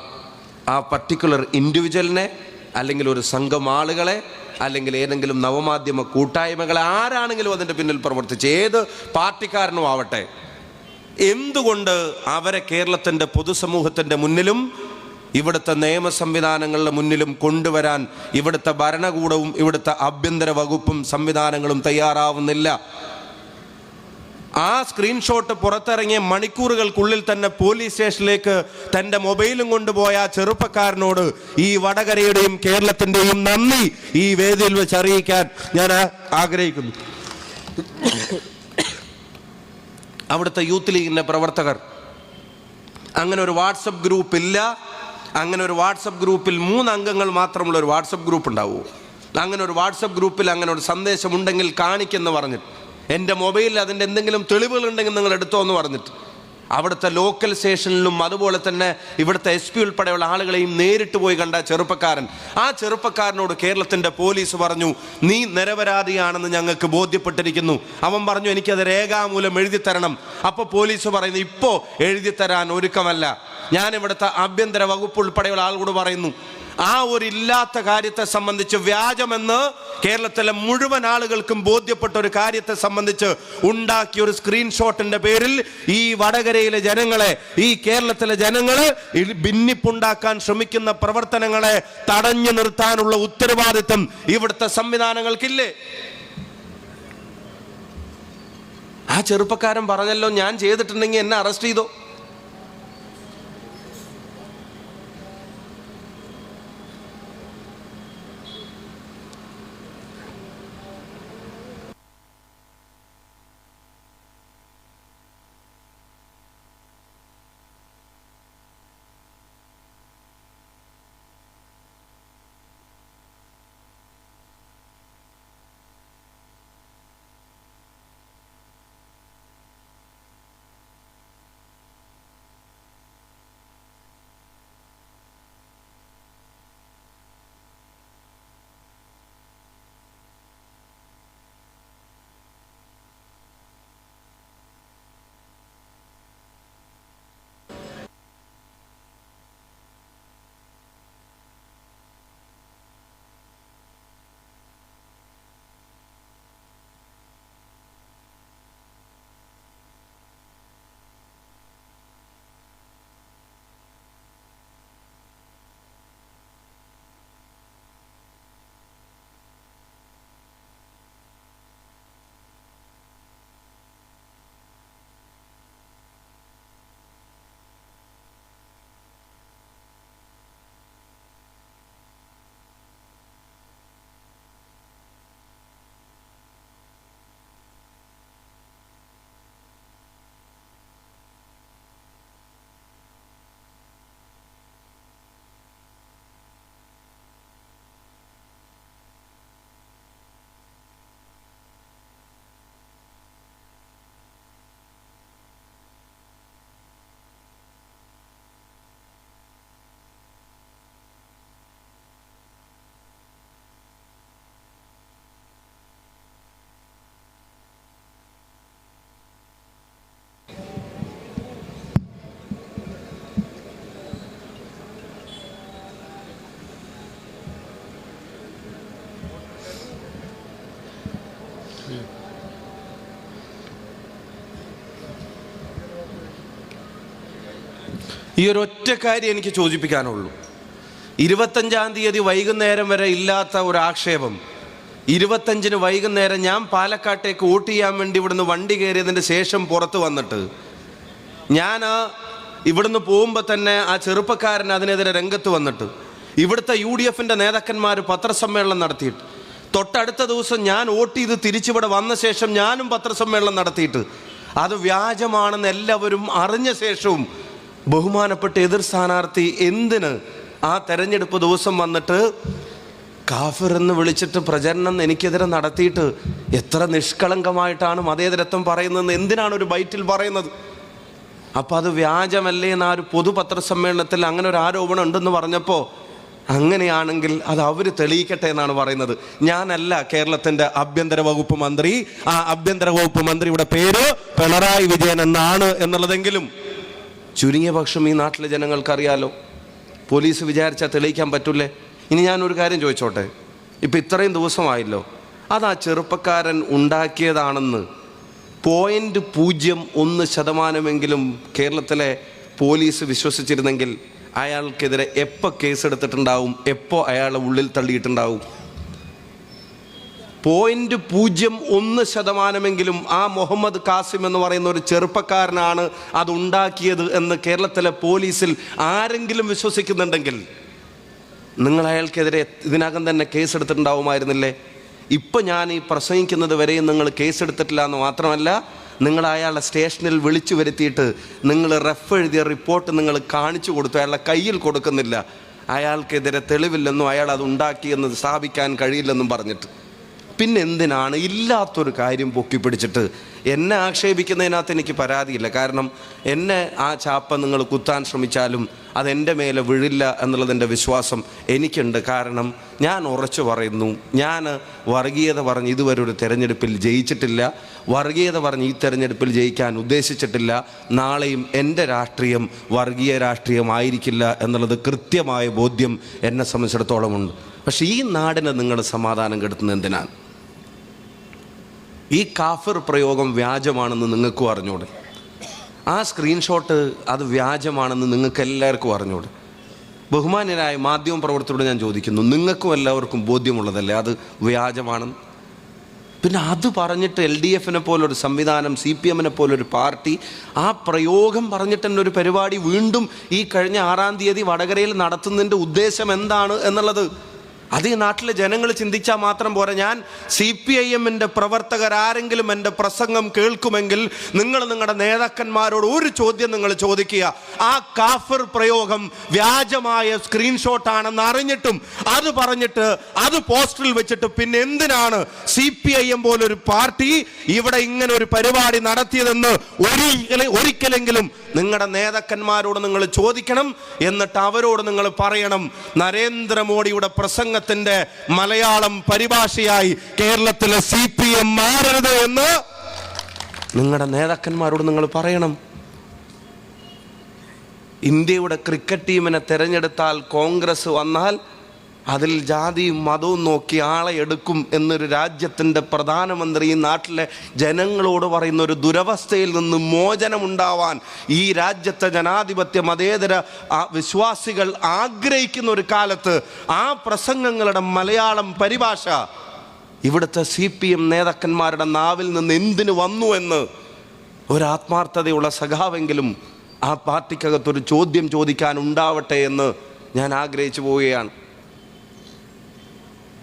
ആ പർട്ടിക്കുലർ ഇൻഡിവിജ്വലിനെ അല്ലെങ്കിൽ ഒരു സംഘം ആളുകളെ അല്ലെങ്കിൽ ഏതെങ്കിലും നവമാധ്യമ കൂട്ടായ്മകളെ ആരാണെങ്കിലും അതിന്റെ പിന്നിൽ പ്രവർത്തിച്ച് ഏത് പാർട്ടിക്കാരനും ആവട്ടെ എന്തുകൊണ്ട് അവരെ കേരളത്തിന്റെ പൊതുസമൂഹത്തിന്റെ മുന്നിലും ഇവിടുത്തെ നിയമ സംവിധാനങ്ങളുടെ മുന്നിലും കൊണ്ടുവരാൻ ഇവിടുത്തെ ഭരണകൂടവും ഇവിടുത്തെ ആഭ്യന്തര വകുപ്പും സംവിധാനങ്ങളും തയ്യാറാവുന്നില്ല? ആ സ്ക്രീൻഷോട്ട് പുറത്തിറങ്ങിയ മണിക്കൂറുകൾക്കുള്ളിൽ തന്നെ പോലീസ് സ്റ്റേഷനിലേക്ക് തന്റെ മൊബൈലും കൊണ്ടുപോയ ആ ചെറുപ്പക്കാരനോട് ഈ വടകരയുടെയും കേരളത്തിന്റെയും നന്ദി ഈ വേദിയിൽ വെച്ച് അറിയിക്കാൻ ഞാൻ ആഗ്രഹിക്കുന്നു. അവിടുത്തെ യൂത്ത് ലീഗിന്റെ പ്രവർത്തകർ. അങ്ങനെ ഒരു വാട്സപ്പ് ഗ്രൂപ്പ് ഇല്ല. അങ്ങനെ ഒരു വാട്സപ്പ് ഗ്രൂപ്പിൽ മൂന്ന് അംഗങ്ങൾ മാത്രമുള്ള ഒരു വാട്സപ്പ് ഗ്രൂപ്പ് ഉണ്ടാവുമോ അങ്ങനെ ഒരു വാട്സപ്പ് ഗ്രൂപ്പിൽ അങ്ങനെ ഒരു സന്ദേശം ഉണ്ടെങ്കിൽ കാണിക്കെന്ന് പറഞ്ഞിട്ട്. എന്റെ മൊബൈലിൽ അതിന്റെ എന്തെങ്കിലും തെളിവുകൾ ഉണ്ടെങ്കിൽ നിങ്ങൾ എടുത്തോ എന്ന് പറഞ്ഞിട്ട്. അവിടുത്തെ ലോക്കൽ സ്റ്റേഷനിലും അതുപോലെ തന്നെ ഇവിടുത്തെ എസ് പി ഉൾപ്പെടെയുള്ള ആളുകളെയും നേരിട്ട് പോയി കണ്ട ചെറുപ്പക്കാരൻ. ആ ചെറുപ്പക്കാരനോട് കേരളത്തിന്റെ പോലീസ് പറഞ്ഞു നീ നിരപരാധിയാണെന്ന് ഞങ്ങൾക്ക് ബോധ്യപ്പെട്ടിരിക്കുന്നു. അവൻ പറഞ്ഞു എനിക്കത് രേഖാമൂലം എഴുതി തരണം. അപ്പോൾ പോലീസ് പറയുന്നു ഇപ്പോൾ എഴുതി തരാൻ ഒരുക്കമല്ല. ഞാൻ ഇവിടുത്തെ ആഭ്യന്തര വകുപ്പ് ഉൾപ്പെടെയുള്ള ആളുകളോട് പറയുന്നു ആ ഒരു ഇല്ലാത്ത കാര്യത്തെ സംബന്ധിച്ച് വ്യാജമെന്ന് കേരളത്തിലെ മുഴുവൻ ആളുകൾക്കും ബോധ്യപ്പെട്ട ഒരു കാര്യത്തെ സംബന്ധിച്ച് ഉണ്ടാക്കിയ ഒരു സ്ക്രീൻഷോട്ടിന്റെ പേരിൽ ഈ വടകരയിലെ ജനങ്ങളെ ഈ കേരളത്തിലെ ജനങ്ങളെ ഭിന്നിപ്പുണ്ടാക്കാൻ ശ്രമിക്കുന്ന പ്രവർത്തനങ്ങളെ തടഞ്ഞു നിർത്താനുള്ള ഉത്തരവാദിത്വം ഇവിടുത്തെ സംവിധാനങ്ങൾക്കില്ലേ? ആ ചെറുപ്പക്കാരൻ പറഞ്ഞല്ലോ ഞാൻ ചെയ്തിട്ടുണ്ടെങ്കിൽ എന്നെ അറസ്റ്റ് ചെയ്തോ? ഈ ഒരു ഒറ്റ കാര്യം എനിക്ക് ചോദിപ്പിക്കാനുള്ളൂ. ഇരുപത്തഞ്ചാം തീയതി വൈകുന്നേരം വരെ ഇല്ലാത്ത ഒരു ആക്ഷേപം ഇരുപത്തഞ്ചിന് വൈകുന്നേരം ഞാൻ പാലക്കാട്ടേക്ക് വോട്ട് ചെയ്യാൻ വേണ്ടി ഇവിടുന്ന് വണ്ടി കയറിയതിന്റെ ശേഷം പുറത്ത് വന്നിട്ട് ഞാൻ ഇവിടുന്ന് പോകുമ്പോൾ തന്നെ ആ ചെറുപ്പക്കാരൻ അതിനെതിരെ രംഗത്ത് വന്നിട്ട് ഇവിടുത്തെ യു ഡി എഫിന്റെ നേതാക്കന്മാർ പത്രസമ്മേളനം നടത്തിയിട്ട് തൊട്ടടുത്ത ദിവസം ഞാൻ വോട്ട് ചെയ്ത് തിരിച്ചിവിടെ വന്ന ശേഷം ഞാനും പത്രസമ്മേളനം നടത്തിയിട്ട്. അത് വ്യാജമാണെന്ന് എല്ലാവരും അറിഞ്ഞ ശേഷവും ബഹുമാനപ്പെട്ട എതിർ സ്ഥാനാർത്ഥി എന്തിന് ആ തെരഞ്ഞെടുപ്പ് ദിവസം വന്നിട്ട് കാഫിർ എന്ന് വിളിച്ചിട്ട് പ്രചരണം എനിക്കെതിരെ നടത്തിയിട്ട് എത്ര നിഷ്കളങ്കമായിട്ടാണ് മതേതരത്വം പറയുന്നതെന്ന് എന്തിനാണ് ഒരു ബൈറ്റിൽ പറയുന്നത്? അപ്പോൾ അത് വ്യാജമല്ലേ എന്ന് ആ ഒരു പൊതുപത്രസമ്മേളനത്തിൽ അങ്ങനെ ഒരു ആരോപണം ഉണ്ടെന്ന് പറഞ്ഞപ്പോൾ അങ്ങനെയാണെങ്കിൽ അത് അവർ തെളിയിക്കട്ടെ എന്നാണ് പറയുന്നത്. ഞാനല്ല കേരളത്തിന്റെ ആഭ്യന്തര വകുപ്പ് മന്ത്രി. ആ ആഭ്യന്തര വകുപ്പ് മന്ത്രിയുടെ പേര് പിണറായി വിജയൻ എന്നാണ് എന്നുള്ളതെങ്കിലും ചുരുങ്ങിയ പക്ഷം ഈ നാട്ടിലെ ജനങ്ങൾക്കറിയാലോ. പോലീസ് വിചാരിച്ചാൽ തെളിയിക്കാൻ പറ്റൂലേ? ഇനി ഞാനൊരു കാര്യം ചോദിച്ചോട്ടെ? ഇപ്പം ഇത്രയും ദിവസമായല്ലോ. അത് ആ ചെറുപ്പക്കാരൻ ഉണ്ടാക്കിയതാണെന്ന്. പോയിന്റ് പൂജ്യം ഒന്ന് ശതമാനമെങ്കിലും കേരളത്തിലെ പോലീസ് വിശ്വസിച്ചിരുന്നെങ്കിൽ അയാൾക്കെതിരെ എപ്പോൾ കേസെടുത്തിട്ടുണ്ടാവും എപ്പോൾ അയാളെ ഉള്ളിൽ തള്ളിയിട്ടുണ്ടാവും? പോയിന്റ് പൂജ്യം ഒന്ന് ശതമാനമെങ്കിലും ആ മുഹമ്മദ് കാസിം എന്ന് പറയുന്ന ഒരു ചെറുപ്പക്കാരനാണ് അത് ഉണ്ടാക്കിയത് എന്ന് കേരളത്തിലെ പോലീസിൽ ആരെങ്കിലും വിശ്വസിക്കുന്നുണ്ടെങ്കിൽ നിങ്ങൾ അയാൾക്കെതിരെ ഇതിനകം തന്നെ കേസെടുത്തിട്ടുണ്ടാവുമായിരുന്നില്ലേ? ഇപ്പം ഞാൻ ഈ പ്രസംഗിക്കുന്നത് വരെയും നിങ്ങൾ കേസെടുത്തിട്ടില്ല എന്ന് മാത്രമല്ല നിങ്ങൾ അയാളെ സ്റ്റേഷനിൽ വിളിച്ചു വരുത്തിയിട്ട് നിങ്ങൾ റെഫ് എഴുതിയ റിപ്പോർട്ട് നിങ്ങൾ കാണിച്ചു കൊടുത്തു അയാളുടെ കയ്യിൽ കൊടുക്കുന്നില്ല. അയാൾക്കെതിരെ തെളിവില്ലെന്നും അയാൾ അത് ഉണ്ടാക്കിയെന്ന് സ്ഥാപിക്കാൻ കഴിയില്ലെന്നും പറഞ്ഞിട്ട്. പിന്നെ എന്തിനാണ് ഇല്ലാത്തൊരു കാര്യം പൊക്കി പിടിച്ചിട്ട് എന്നെ ആക്ഷേപിക്കുന്നതിനകത്ത് എനിക്ക് പരാതിയില്ല? കാരണം എന്നെ ആ ചാപ്പ നിങ്ങൾ കുത്താൻ ശ്രമിച്ചാലും അതെന്റെ മേലെ വിഴില്ല എന്നുള്ളതിന്റെ വിശ്വാസം എനിക്കുണ്ട്. കാരണം ഞാൻ ഉറച്ചു പറയുന്നു. ഞാൻ വർഗീയത പറഞ്ഞ് ഇതുവരെ ഒരു തെരഞ്ഞെടുപ്പിൽ ജയിച്ചിട്ടില്ല. വർഗീയത പറഞ്ഞ് ഈ തിരഞ്ഞെടുപ്പിൽ ജയിക്കാൻ ഉദ്ദേശിച്ചിട്ടില്ല. നാളെയും എന്റെ രാഷ്ട്രീയം വർഗീയ രാഷ്ട്രീയമായിരിക്കില്ല എന്നുള്ളത് കൃത്യമായ ബോധ്യം എന്നെ സംബന്ധിച്ചിടത്തോളമുണ്ട്. പക്ഷേ ഈ നാടിനെ നിങ്ങൾ സമാധാനം കെടുത്തുന്നത് എന്തിനാണ്? ഈ കാഫിർ പ്രയോഗം വ്യാജമാണെന്ന് നിങ്ങൾക്കും അറിഞ്ഞൂടെ? ആ സ്ക്രീൻഷോട്ട് അത് വ്യാജമാണെന്ന് നിങ്ങൾക്ക് എല്ലാവർക്കും അറിഞ്ഞൂടെ? ബഹുമാന്യരായ മാധ്യമ പ്രവർത്തകരോട് ഞാൻ ചോദിക്കുന്നു നിങ്ങൾക്കും എല്ലാവർക്കും ബോധ്യമുള്ളതല്ലേ അത് വ്യാജമാണെന്ന്? പിന്നെ അത് പറഞ്ഞിട്ട് എൽ ഡി എഫിനെ പോലൊരു സംവിധാനം സി പി എമ്മിനെ പോലൊരു പാർട്ടി ആ പ്രയോഗം പറഞ്ഞിട്ട് തന്നെ ഒരു പരിപാടി വീണ്ടും ഈ കഴിഞ്ഞ ആറാം തീയതി വടകരയിൽ നടത്തുന്നതിന്റെ ഉദ്ദേശം എന്താണ് എന്നുള്ളത് അത് ഈ നാട്ടിലെ ജനങ്ങൾ ചിന്തിച്ചാൽ മാത്രം പോരാ. ഞാൻ സി പി ഐ എമ്മിന്റെ പ്രവർത്തകർ ആരെങ്കിലും എന്റെ പ്രസംഗം കേൾക്കുമെങ്കിൽ നിങ്ങൾ നിങ്ങളുടെ നേതാക്കന്മാരോട് ഒരു ചോദ്യം നിങ്ങൾ ചോദിക്കുക. ആ കാഫിർ പ്രയോഗം വ്യാജമായ സ്ക്രീൻഷോട്ടാണെന്ന് അറിഞ്ഞിട്ടും അത് പറഞ്ഞിട്ട് അത് പോസ്റ്ററിൽ വെച്ചിട്ട് പിന്നെ എന്തിനാണ് സി പി ഐ എം പോലൊരു പാർട്ടി ഇവിടെ ഇങ്ങനെ ഒരു പരിപാടി നടത്തിയതെന്ന് ഒരിക്കലെ ഒരിക്കലെങ്കിലും നിങ്ങളുടെ നേതാക്കന്മാരോട് നിങ്ങൾ ചോദിക്കണം എന്നിട്ട് അവരോട് നിങ്ങൾ പറയണം. നരേന്ദ്രമോദിയുടെ പ്രസംഗത്തിന്റെ മലയാളം പരിഭാഷയായി കേരളത്തിലെ സി പി എം മാറരുത് എന്ന് നിങ്ങളുടെ നേതാക്കന്മാരോട് നിങ്ങൾ പറയണം. ഇന്ത്യയുടെ ക്രിക്കറ്റ് ടീമിനെ തിരഞ്ഞെടുത്താൽ കോൺഗ്രസ് വന്നാൽ അതിൽ ജാതിയും മതവും നോക്കി ആളെ എടുക്കും എന്നൊരു രാജ്യത്തിന്റെ പ്രധാനമന്ത്രി ഈ നാട്ടിലെ ജനങ്ങളോട് പറയുന്ന ഒരു ദുരവസ്ഥയിൽ നിന്ന് മോചനമുണ്ടാവാൻ ഈ രാജ്യത്തെ ജനാധിപത്യ മതേതര വിശ്വാസികൾ ആഗ്രഹിക്കുന്ന ഒരു കാലത്ത് ആ പ്രസംഗങ്ങളുടെ മലയാളം പരിഭാഷ ഇവിടുത്തെ സി പി എം നേതാക്കന്മാരുടെ നാവിൽ നിന്ന് എന്തിനു വന്നു എന്ന് ഒരാത്മാർത്ഥതയുള്ള സഖാവെങ്കിലും ആ പാർട്ടിക്കകത്തൊരു ചോദ്യം ചോദിക്കാൻ ഉണ്ടാവട്ടെ എന്ന് ഞാൻ ആഗ്രഹിച്ചു പോവുകയാണ്.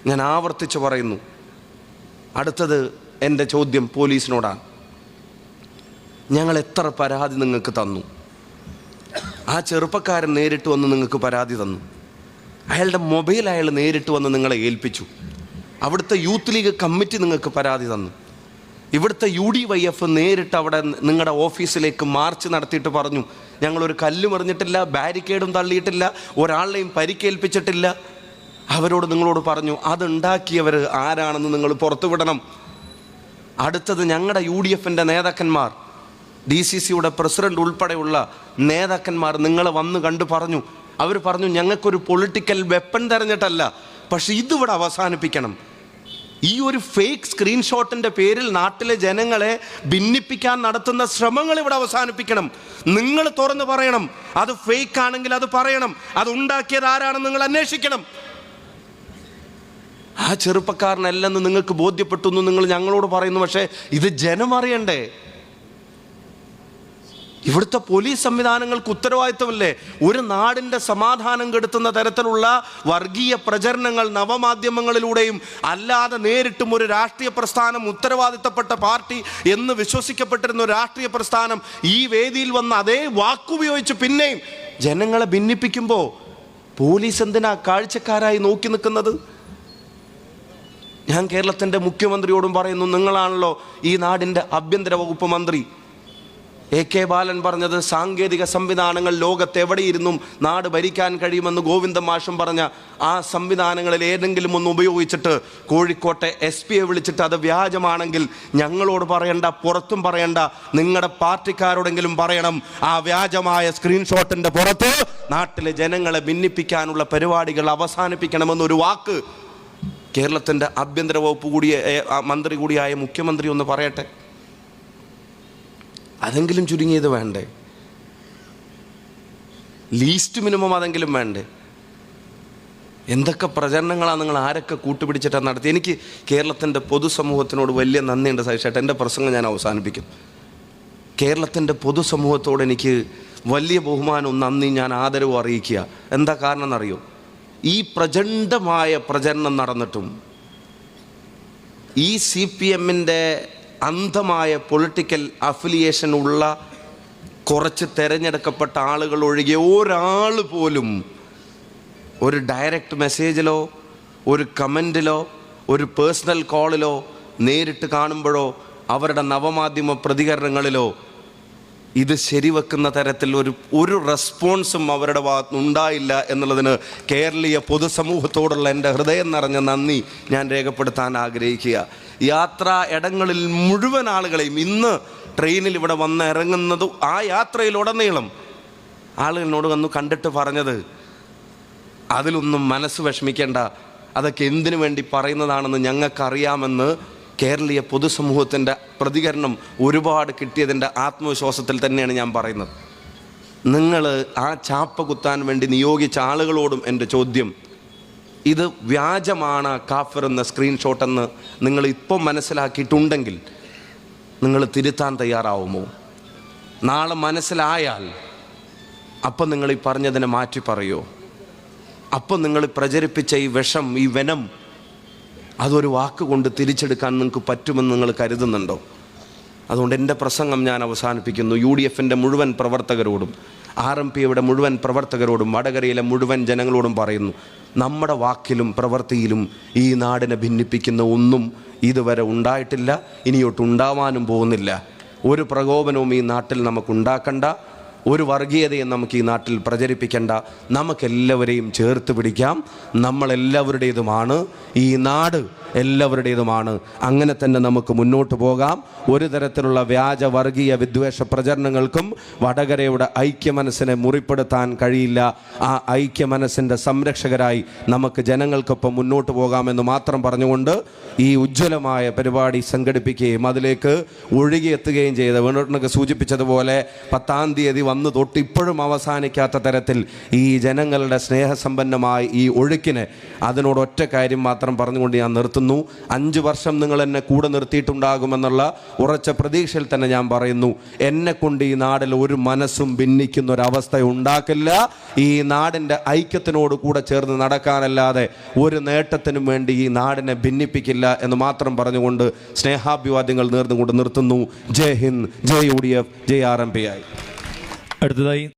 ഞാൻ ആവർത്തിച്ച് പറയുന്നു. അടുത്തത് എന്റെ ചോദ്യം പോലീസിനോടാണ്. ഞങ്ങൾ എത്ര പരാതി നിങ്ങൾക്ക് തന്നു? ആ ചെറുപ്പക്കാരൻ നേരിട്ട് വന്ന് നിങ്ങൾക്ക് പരാതി തന്നു. അയാളുടെ മൊബൈൽ അയാൾ നേരിട്ട് വന്ന് നിങ്ങളെ ഏൽപ്പിച്ചു. അവിടുത്തെ യൂത്ത് ലീഗ് കമ്മിറ്റി നിങ്ങൾക്ക് പരാതി തന്നു. ഇവിടുത്തെ യു ഡി വൈ എഫ് നേരിട്ട് അവിടെ നിങ്ങളുടെ ഓഫീസിലേക്ക് മാർച്ച് നടത്തിയിട്ട് പറഞ്ഞു. ഞങ്ങളൊരു കല്ലും എറിഞ്ഞിട്ടില്ല ബാരിക്കേഡും തള്ളിയിട്ടില്ല ഒരാളെയും പരിക്കേൽപ്പിച്ചിട്ടില്ല. അവരോട് നിങ്ങളോട് പറഞ്ഞു അതുണ്ടാക്കിയവർ ആരാണെന്ന് നിങ്ങൾ പുറത്തുവിടണം. അടുത്തത് ഞങ്ങളുടെ യു ഡി എഫിന്റെ നേതാക്കന്മാർ ഡി സി സിയുടെ പ്രസിഡന്റ് ഉൾപ്പെടെയുള്ള നേതാക്കന്മാർ നിങ്ങളെ വന്ന് കണ്ടു പറഞ്ഞു. അവർ പറഞ്ഞു ഞങ്ങൾക്കൊരു പൊളിറ്റിക്കൽ വെപ്പൺ തെരഞ്ഞിട്ടല്ല പക്ഷെ ഇതിവിടെ അവസാനിപ്പിക്കണം. ഈ ഒരു ഫേക്ക് സ്ക്രീൻഷോട്ടിന്റെ പേരിൽ നാട്ടിലെ ജനങ്ങളെ ഭിന്നിപ്പിക്കാൻ നടത്തുന്ന ശ്രമങ്ങൾ ഇവിടെ അവസാനിപ്പിക്കണം. നിങ്ങൾ തുറന്നു പറയണം അത് ഫേക്ക് ആണെങ്കിൽ അത് പറയണം അത് ഉണ്ടാക്കിയത് ആരാണെന്ന് നിങ്ങൾ അന്വേഷിക്കണം. ആ ചെറുപ്പക്കാരനല്ലെന്ന് നിങ്ങൾക്ക് ബോധ്യപ്പെട്ടു എന്ന് നിങ്ങൾ ഞങ്ങളോട് പറയുന്നു. പക്ഷേ ഇത് ജനം അറിയണ്ടേ? ഇവിടുത്തെ പോലീസ് സംവിധാനങ്ങൾക്ക് ഉത്തരവാദിത്തമല്ലേ ഒരു നാടിന്റെ സമാധാനം കെടുത്തുന്ന തരത്തിലുള്ള വർഗീയ പ്രചരണങ്ങൾ നവമാധ്യമങ്ങളിലൂടെയും അല്ലാതെ നേരിട്ടും ഒരു രാഷ്ട്രീയ പ്രസ്ഥാനം ഉത്തരവാദിത്തപ്പെട്ട പാർട്ടി എന്ന് വിശ്വസിക്കപ്പെട്ടിരുന്ന ഒരു രാഷ്ട്രീയ പ്രസ്ഥാനം ഈ വേദിയിൽ വന്ന അതേ വാക്കുപയോഗിച്ച് പിന്നെയും ജനങ്ങളെ ഭിന്നിപ്പിക്കുമ്പോൾ പോലീസ് എന്തിനാ കാഴ്ചക്കാരായി നോക്കി നിൽക്കുന്നത്? ഞാൻ കേരളത്തിന്റെ മുഖ്യമന്ത്രിയോടും പറയുന്നു നിങ്ങളാണല്ലോ ഈ നാടിന്റെ ആഭ്യന്തര വകുപ്പ് മന്ത്രി. എ കെ ബാലൻ പറഞ്ഞത് സാങ്കേതിക സംവിധാനങ്ങൾ ലോകത്തെവിടെയിരുന്നും നാട് ഭരിക്കാൻ കഴിയുമെന്ന് ഗോവിന്ദ മാഷം പറഞ്ഞ ആ സംവിധാനങ്ങളിൽ ഏതെങ്കിലും ഒന്ന് ഉപയോഗിച്ചിട്ട് കോഴിക്കോട്ടെ എസ് പിയെ വിളിച്ചിട്ട് അത് വ്യാജമാണെങ്കിൽ ഞങ്ങളോട് പറയണ്ട പുറത്തും പറയണ്ട നിങ്ങളുടെ പാർട്ടിക്കാരോടെങ്കിലും പറയണം. ആ വ്യാജമായ സ്ക്രീൻഷോട്ടിന്റെ പുറത്ത് നാട്ടിലെ ജനങ്ങളെ ഭിന്നിപ്പിക്കാനുള്ള പരിപാടികൾ അവസാനിപ്പിക്കണമെന്നൊരു വാക്ക് കേരളത്തിന്റെ ആഭ്യന്തര വകുപ്പ് കൂടിയ മന്ത്രി കൂടിയായ മുഖ്യമന്ത്രി ഒന്ന് പറയട്ടെ? അതെങ്കിലും ചുരുങ്ങിയത് വേണ്ടേ? ലീസ്റ്റ് മിനിമം അതെങ്കിലും വേണ്ടേ? എന്തൊക്കെ പ്രചരണങ്ങളാണ് നിങ്ങൾ ആരൊക്കെ കൂട്ടുപിടിച്ചിട്ടാണ് നടത്തി എനിക്ക് കേരളത്തിന്റെ പൊതുസമൂഹത്തിനോട് വലിയ നന്ദിയുണ്ട് സഹിച്ചേട്ടാ എന്റെ പ്രസംഗം ഞാൻ അവസാനിപ്പിക്കും. കേരളത്തിന്റെ പൊതുസമൂഹത്തോട് എനിക്ക് വലിയ ബഹുമാനവും നന്ദി ഞാൻ ആദരവും അറിയിക്കുക. എന്താ കാരണം എന്നറിയോ ഈ പ്രചണ്ഡമായ പ്രചരണം നടന്നിട്ടും ഈ സി പി എമ്മിന്റെ അന്ധമായ പൊളിറ്റിക്കൽ അഫിലിയേഷൻ ഉള്ള കുറച്ച് തിരഞ്ഞെടുക്കപ്പെട്ട ആളുകൾ ഒഴികെ ഒരാൾ പോലും ഒരു ഡയറക്റ്റ് മെസ്സേജിലോ ഒരു കമന്റിലോ ഒരു പേഴ്സണൽ കോളിലോ നേരിട്ട് കാണുമ്പോഴോ അവരുടെ നവമാധ്യമ പ്രതികരണങ്ങളിലോ ഇത് ശരിവെക്കുന്ന തരത്തിൽ ഒരു ഒരു റെസ്പോൺസും അവരുടെ ഭാഗത്ത് ഉണ്ടായില്ല എന്നുള്ളതിന് കേരളീയ പൊതുസമൂഹത്തോടുള്ള എന്റെ ഹൃദയം നിറഞ്ഞ നന്ദി ഞാൻ രേഖപ്പെടുത്താൻ ആഗ്രഹിക്കുക. യാത്രാ ഇടങ്ങളിൽ മുഴുവൻ ആളുകളെയും ഇന്ന് ട്രെയിനിൽ ഇവിടെ വന്ന് ഇറങ്ങുന്നത് ആ യാത്രയിലുടനീളം ആളുകളോട് വന്ന് കണ്ടിട്ട് പറഞ്ഞത് അതിലൊന്നും മനസ്സ് വിഷമിക്കേണ്ട അതൊക്കെ എന്തിനു വേണ്ടി പറയുന്നതാണെന്ന് ഞങ്ങൾക്കറിയാമെന്ന് കേരളീയ പൊതുസമൂഹത്തിന്റെ പ്രതികരണം ഒരുപാട് കിട്ടിയതിന്റെ ആത്മവിശ്വാസത്തിൽ തന്നെയാണ് ഞാൻ പറയുന്നത്. നിങ്ങൾ ആ ചാപ്പ കുത്താൻ വേണ്ടി നിയോഗിച്ച ആളുകളോടും എന്റെ ചോദ്യം ഇത് വ്യാജമാണ് കാഫർ എന്ന സ്ക്രീൻഷോട്ടെന്ന് നിങ്ങൾ ഇപ്പം മനസ്സിലാക്കിയിട്ടുണ്ടെങ്കിൽ നിങ്ങൾ തിരുത്താൻ തയ്യാറാവുമോ? നാളെ മനസ്സിലായാൽ അപ്പം നിങ്ങൾ ഈ പറഞ്ഞതിനെ മാറ്റി പറയോ അപ്പം നിങ്ങൾ പ്രചരിപ്പിച്ച ഈ വിഷം ഈ വനം അതൊരു വാക്ക് കൊണ്ട് തിരിച്ചെടുക്കാൻ നിങ്ങൾക്ക് പറ്റുമെന്ന് നിങ്ങൾ കരുതുന്നുണ്ടോ? അതുകൊണ്ട് എന്റെ പ്രസംഗം ഞാൻ അവസാനിപ്പിക്കുന്നു. യു ഡി എഫിന്റെ മുഴുവൻ പ്രവർത്തകരോടും ആർ എം പിയുടെ മുഴുവൻ പ്രവർത്തകരോടും വടകരയിലെ മുഴുവൻ ജനങ്ങളോടും പറയുന്നു നമ്മുടെ വാക്കിലും പ്രവൃത്തിയിലും ഈ നാടിനെ ഭിന്നിപ്പിക്കുന്ന ഒന്നും ഇതുവരെ ഉണ്ടായിട്ടില്ല ഇനിയൊട്ട് ഉണ്ടാവാനും പോകുന്നില്ല. ഒരു പ്രകോപനവും ഈ നാട്ടിൽ നമുക്കുണ്ടാക്കണ്ട ഒരു വർഗീയതയും നമുക്ക് ഈ നാട്ടിൽ പ്രചരിപ്പിക്കേണ്ട. നമുക്കെല്ലാവരെയും ചേർത്ത് പിടിക്കാം. നമ്മളെല്ലാവരുടേതുമാണ് ഈ നാട്. എല്ലാവരുടേതുമാണ്. അങ്ങനെ തന്നെ നമുക്ക് മുന്നോട്ട് പോകാം. ഒരു തരത്തിലുള്ള വ്യാജ വർഗീയ വിദ്വേഷ പ്രചരണങ്ങൾക്കും വടകരയുടെ ഐക്യ മനസ്സിനെ മുറിപ്പെടുത്താൻ കഴിയില്ല. ആ ഐക്യ ഐക്യമനസ്സിന്റെ സംരക്ഷകരായി നമുക്ക് ജനങ്ങൾക്കൊപ്പം മുന്നോട്ട് പോകാമെന്ന് മാത്രം പറഞ്ഞുകൊണ്ട് ഈ ഉജ്ജ്വലമായ പരിപാടി സംഘടിപ്പിക്കുകയും അതിലേക്ക് ഒഴുകിയെത്തുകയും ചെയ്ത വേണോട്ടനൊക്കെ സൂചിപ്പിച്ചതുപോലെ പത്താം തീയതി വന്നു തൊട്ട് ഇപ്പോഴും അവസാനിക്കാത്ത തരത്തിൽ ഈ ജനങ്ങളുടെ സ്നേഹസമ്പന്നമായ ഈ ഒഴുക്കിനെ അതിനോട് ഒറ്റ കാര്യം മാത്രം പറഞ്ഞുകൊണ്ട് ഞാൻ നിർത്തുന്നു. അഞ്ച് വർഷം നിങ്ങൾ എന്നെ കൂടെ നിർത്തിയിട്ടുണ്ടാകുമെന്നുള്ള ഉറച്ച പ്രതീക്ഷയിൽ തന്നെ ഞാൻ പറയുന്നു. എന്നെ കൊണ്ട് ഈ നാടിൽ ഒരു മനസ്സും ഭിന്നിക്കുന്ന ഒരവസ്ഥ ഉണ്ടാക്കില്ല. ഈ നാടിന്റെ ഐക്യത്തിനോട് കൂടെ ചേർന്ന് നടക്കാനല്ലാതെ ഒരു നേട്ടത്തിനും വേണ്ടി ഈ നാടിനെ ഭിന്നിപ്പിക്കില്ല എന്ന് മാത്രം പറഞ്ഞുകൊണ്ട് സ്നേഹാഭിവാദ്യങ്ങൾ നേർന്നുകൊണ്ട് നിർത്തുന്നു. ജയ് ഹിന്ദ് ജയ് യു ഡി എഫ് ജയ് ആർ എം പി ആയി. അടുത്തതായി